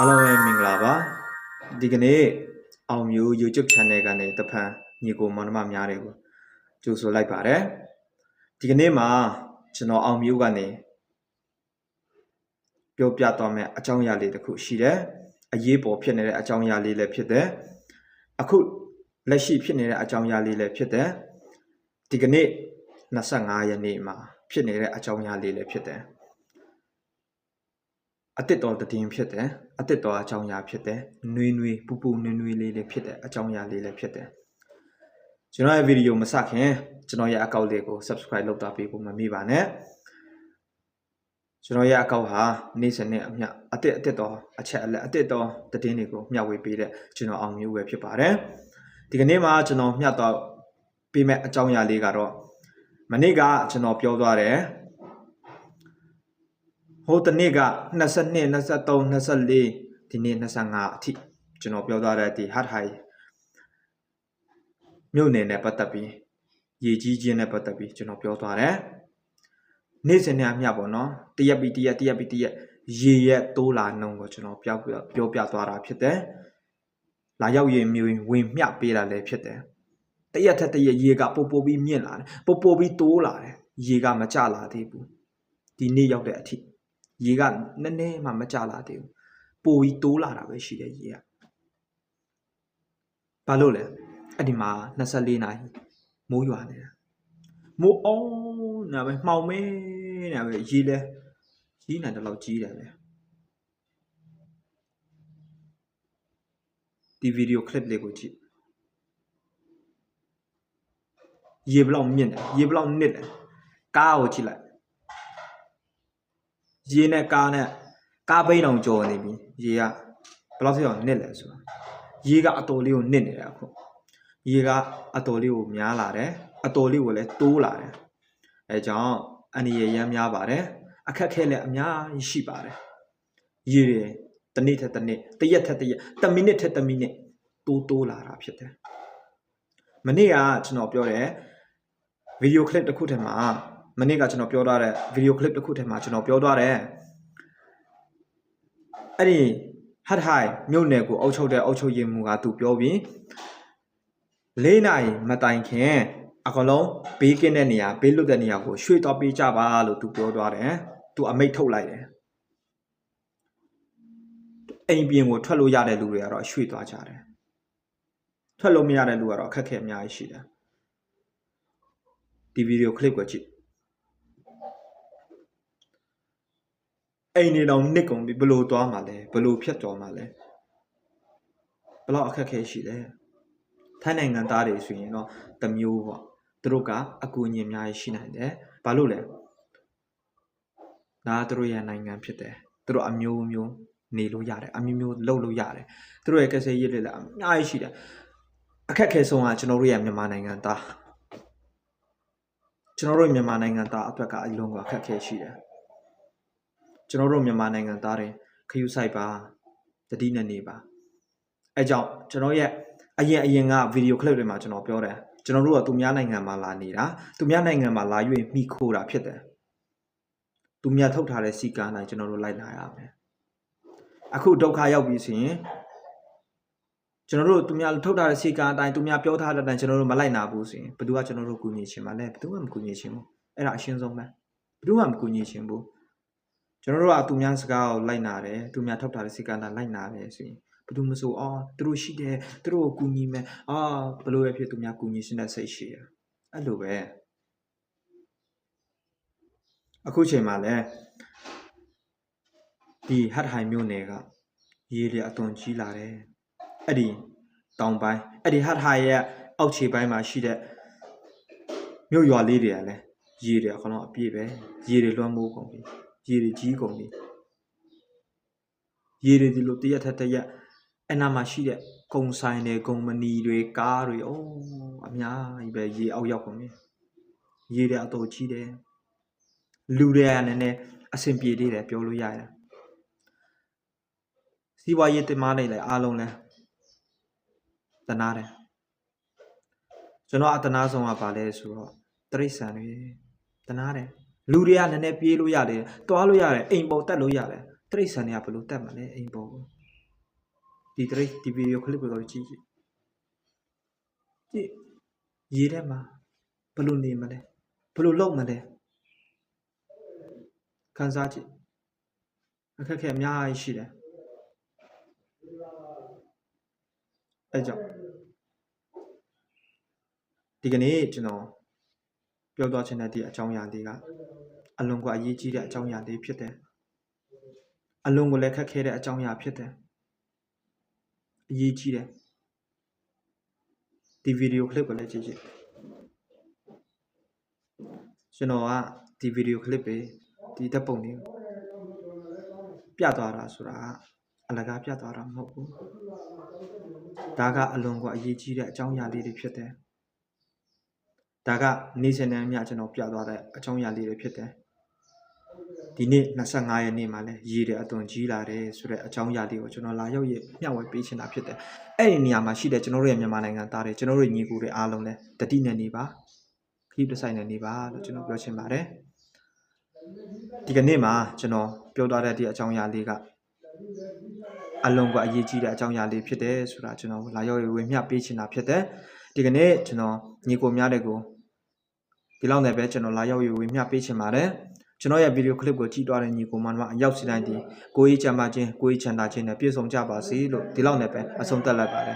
အားလုံးပဲမင်္ဂလာပါဒီကနေ့အောင်မျိုး YouTube channel ကနေတဖန်ညီကိုမောင်နှမများတွေကိုကြိုဆိုလိုက်ပါတယ်ဒီကနေ့မှာကျွန်တော်အောင်မျိုးကနေပြောပြသွားမယ့်အကြောင်းအရာလေးတစ်ခုရှိတယ်အရေးပေါ်ဖြစ်နေတဲ့အကြောင်းအရာလေးလည်းဖြစ်တယ်အခုလက်ရှိဖြစ်နေတဲ့အကြောင်းအရာလေးလည်းဖြစ်တယ်ဒီကနေ့25ရက်နေ့မှာဖြစ်နေတဲ့အကြောင်းအရာလေးလည်းဖြစ်တယ် အတစ်တော်တည်င်းဖြစ်တယ်အတစ်တော်အကြောင်းအရာဖြစ်တယ်နွေးနွေးပူပူနွေးနွေးလေးလေးဖြစ်တယ်အကြောင်းအရာလေးလေးဖြစ်တယ်ကျွန်တော်ရဲ့ဗီဒီယိုမစခင်ကျွန်တော်ရဲ့အကောင့်လေးကို subscribe လုပ်တာပေးဖို့မမေ့ပါနဲ့ကျွန်တော်ရဲ့အကောင့်ဟာနေ့စဉ်နဲ့အမျှအတစ်အတစ်တော်အချက်အလက်အတစ်တော်တည်င်းတွေကိုမျှဝေပေးတဲ့ကျွန်တော်အောင်မျိုးပဲဖြစ်ပါတယ်ဒီကနေ့မှာကျွန်တော်မျှတော့ပေးမဲ့အကြောင်းအရာလေးကတော့မနေ့ကကျွန်တော်ပြောသွားတယ် ဟိုတနေ့က22 23 24ဒီနေ့25အထိကျွန်တော်ပြောသွားတဲ့ဒီ hard high မြို့နယ်နဲ့ပတ်သက်ပြီးရေကြီးခြင်းနဲ့ပတ်သက်ပြီးကျွန်တော်ပြောသွားတယ်နေ့စဉ်နဲ့အမျှပေါ့နော်တရက်ပြီးတရက်တရက်ပြီးတရက်ရေရက်တိုးလာနှုံကိုကျွန်တော်ပြောပြပြောပြသွားတာဖြစ်တယ်လာရောက်ရင်မျိုးဝင်မျှပေးတာလည်းဖြစ်တယ်တရက်ထက်တရက်ရေကပို့ပို့ပြီးမြင့်လာတယ်ပို့ပို့ပြီးတိုးလာတယ်ရေကမကျလာသေးဘူးဒီနေ့ရောက်တဲ့အထိ ရေကနည်းနည်းမှမကြလာသေးဘူးပိုပြီးတိုးလာတာပဲရှိတယ်ရေကဘာလို့လဲအဲ့ဒီမှာ24နာရီမိုးရွာနေတာမိုးအောင်နာပဲမှောင်မဲနာပဲရေလဲကြီးနေတယ်လို့ကြီးတယ်ပဲဒီဗီဒီယိုကလစ်လေးကိုကြည့်ရေဘလောက်မြင့်တယ်ရေဘလောက်နစ်တယ်ကားကိုကြည့်လိုက် ရေနဲ့ကားနဲ့ကားပိန်းအောင်ကြော်နေပြီရေကဘယ်လောက်ထိအောင်နစ်လဲဆိုတာရေကအတော်လေးကိုနစ်နေတယ်အခုရေကအတော်လေးကိုများလာတယ်အတော်လေးကိုလည်းတိုးလာတယ်အဲကြောင့်အနေရရမ်းများပါတယ်အခက်ခဲလည်းအများကြီးရှိပါတယ်ရေတွေတစ်နေ့ထက်တစ်နေ့တစ်ရက်ထက်တစ်ရက်တစ်မိနစ်ထက်တစ်မိနစ်တိုးတိုးလာတာဖြစ်တယ်မနေ့ကကျွန်တော်ပြောတယ်ဗီဒီယိုကလစ်တစ်ခုထဲမှာ မနေ့ကကျွန်တော်ပြောထားတဲ့ဗီဒီယိုကလစ်တစ်ခုထဲမှာကျွန်တော်ပြောထားတယ်အဲ့ဒီဟတ်ဟိုင်မြို့နယ်ကိုအုပ်ချုပ်တဲ့အုပ်ချုပ်ရေးမှူးကသူပြောပြီး၄နိုင်မတိုင်ခင်အကလုံးဘေးကင်းတဲ့နေရာဘေးလွတ်တဲ့နေရာကိုရွှေ့တော့ပေးကြပါလို့သူပြောသွားတယ်သူအမိတ်ထုတ်လိုက်တယ်အိမ်ပြင်ကိုထွက်လို့ရတဲ့လူတွေကတော့ရွှေ့သွားကြတယ်ထွက်လို့မရတဲ့လူကတော့အခက်အခဲအများကြီးရှိတယ်ဒီဗီဒီယိုကလစ်ကိုကြည့် အိမ်နေတော့နစ်ကုန်ပြီဘလို့သွားမှာလဲဘလို့ဖြတ်သွားမှာလဲဘလောက်အခက်ခဲရှိလဲထိုင်းနိုင်ငံသားတွေဆိုရင်တော့တမျိုးပေါ့သူတို့ကအကူအညီအများကြီးရှိနိုင်တယ်ဘာလို့လဲဒါကသူတို့ရဲ့နိုင်ငံဖြစ်တယ်သူတို့အမျိုးမျိုးနေလို့ရတယ်အမျိုးမျိုးလုပ်လို့ရတယ်သူတို့ရဲ့ကယ်ဆယ်ရေးတွေလည်းအများကြီးရှိတယ်အခက်ခဲဆုံးကကျွန်တော်တို့ရဲ့မြန်မာနိုင်ငံသားကျွန်တော်တို့မြန်မာနိုင်ငံသားအတွက်ကအလုံးကအခက်ခဲရှိတယ် ကျွန်တော်တို့မြန်မာနိုင်ငံသားတွေခရူးဆိုင်ပါတတိနဲ့နေပါအဲကြောင့်ကျွန်တော်ရဲ့အရင်အရင်ကဗီဒီယိုကလစ်တွေမှာကျွန်တော်ပြောတယ်ကျွန်တော်တို့ကသူများနိုင်ငံမှာလာနေတာသူများနိုင်ငံမှာလာ၍မိခိုးတာဖြစ်တယ်သူများထုတ်ထားတဲ့စီကားနိုင်ကျွန်တော်တို့လိုက်လာရမယ်အခုဒုက္ခရောက်ပြီဆိုရင်ကျွန်တော်တို့သူများထုတ်ထားတဲ့စီကားအတိုင်းသူများပြောထားတဲ့အတိုင်းကျွန်တော်တို့မလိုက်နာဘူးဆိုရင်ဘယ်သူကကျွန်တော်တို့ကူညီချင်ပါလဲဘယ်သူမှမကူညီချင်ဘူးအဲ့ဒါအရှင်းဆုံးပဲဘယ်သူမှမကူညီချင်ဘူး ကျွန်တော်တို့ကသူများစကားကိုလိုက်နာတယ်သူများထောက်ထားတဲ့စိတ်ကနာလိုက်နာတယ်ဆိုရင်ဘယ်သူမဆိုအော်သူတို့ရှိတယ်သူတို့ကိုကူညီမယ်အာဘယ်လိုပဲဖြစ်သူများကူညီရှင်တဲ့စိတ်ရှိရအဲ့လိုပဲအခုချိန်မှာလည်းဒီဟတ်ဟိုင်မြို့နယ်ကရေတွေအသွင်ကြီးလာတယ်အဲ့ဒီတောင်ပိုင်းအဲ့ဒီဟတ်ဟိုင်ရဲ့အောက်ခြေပိုင်းမှာရှိတဲ့မြို့ရွာလေးတွေကလည်းရေတွေအကောင်လုံးအပြည့်ပဲရေတွေလွှမ်းမိုးကုန်ပြီ ရေတွေကြီးကုန်ပြီရေတွေဒီလိုတရက်ထက်တရက်အနာမှာရှိတဲ့ကုံဆိုင်တွေကုံမနီတွေကားတွေအိုးအများကြီးပဲရေအောက်ရောက်ကုန်ပြီရေတွေအတော်ကြီးတယ်လူတွေကနည်းနည်းအဆင်ပြေသေးတယ်ပြောလို့ရတယ်စီးပွားရေးတင်မလိုက်လဲအားလုံးလဲတနာတယ်ကျွန်တော်အတနာဆုံးကပါလဲဆိုတော့တရိတ်ဆန်တွေတနာတယ် လူတွေကနည်းနည်းပြေးလို့ရတယ်တွားလို့ရတယ်အိမ်ပေါ်တက်လို့ရတယ်တိရစ္ဆာန်တွေကဘယ်လိုတက်မလဲအိမ်ပေါ်ကိုဒီတရိဒီဗီဒီယိုကလစ်ကိုကြည့်ကြည့်ကြည့်ရေးထဲမှာဘယ်လိုနေမလဲဘယ်လိုလုပ်မလဲခန်းစားကြည့်အခက်အခဲအများကြီးရှိတယ်အဲကြောင့်ဒီကနေ့ကျွန်တော်ပြောသွားချင်တဲ့ဒီအကြောင်းအရာလေးက အလွန်ကွာအရေးကြီးတဲ့အကြောင်းအရာလေးဖြစ်တယ်အလွန်ကိုလည်းခက်ခဲတဲ့အကြောင်းအရာဖြစ်တယ်အရေးကြီးတယ်ဒီဗီဒီယိုကလစ်ကိုလည်းကြည့်ကြည့်ကျွန်တော်ကဒီဗီဒီယိုကလစ်ပဲဒီတပ်ပုံလေးကိုပြသွားတာဆိုတာကအလကားပြသွားတာမဟုတ်ဘူးဒါကအလွန်ကွာအရေးကြီးတဲ့အကြောင်းအရာလေးတွေဖြစ်တယ်ဒါကနေ့စဉ်နဲ့အမျှကျွန်တော်ပြသွားတဲ့အကြောင်းအရာလေးတွေဖြစ်တယ် ဒီနေ့25ရက်နေ့မှာလဲရေတဲ့အသွင်ကြီးလာတယ်ဆိုတဲ့အကြောင်းအရာလေးကိုကျွန်တော်လာရောက်ရမျှဝေပေးချင်တာဖြစ်တယ်အဲ့ဒီနေရာမှာရှိတဲ့ကျွန်တော်တို့ရဲ့မြန်မာနိုင်ငံသားတွေကျွန်တော်တို့ညီကိုတွေအားလုံးလဲတတိနဲ့နေပါခရီးတစ်ဆိုင်နဲ့နေပါလို့ကျွန်တော်ပြောချင်ပါတယ်ဒီကနေ့မှာကျွန်တော်ပြောသွားတဲ့ဒီအကြောင်းအရာလေးကအလုံးကအရေးကြီးတဲ့အကြောင်းအရာလေးဖြစ်တယ်ဆိုတာကျွန်တော်လာရောက်ရဝေမျှပေးချင်တာဖြစ်တယ်ဒီကနေ့ကျွန်တော်ညီကိုများတဲ့ကိုဒီလောက်နဲ့ပဲကျွန်တော်လာရောက်ရဝေမျှပေးချင်ပါတယ် ကျွန်တော်ရဲ့ဗီဒီယိုကလစ်ကိုကြည့်သွားတဲ့ညီကိုမတို့အရောက်စီတိုင်းဒီကိုကြီးချမ်းပါခြင်းကိုကြီးချမ်းသာခြင်းနဲ့ပြည့်စုံကြပါစေလို့ဒီလောက်နဲ့ပဲအဆုံးသတ်လိုက်ပါတယ်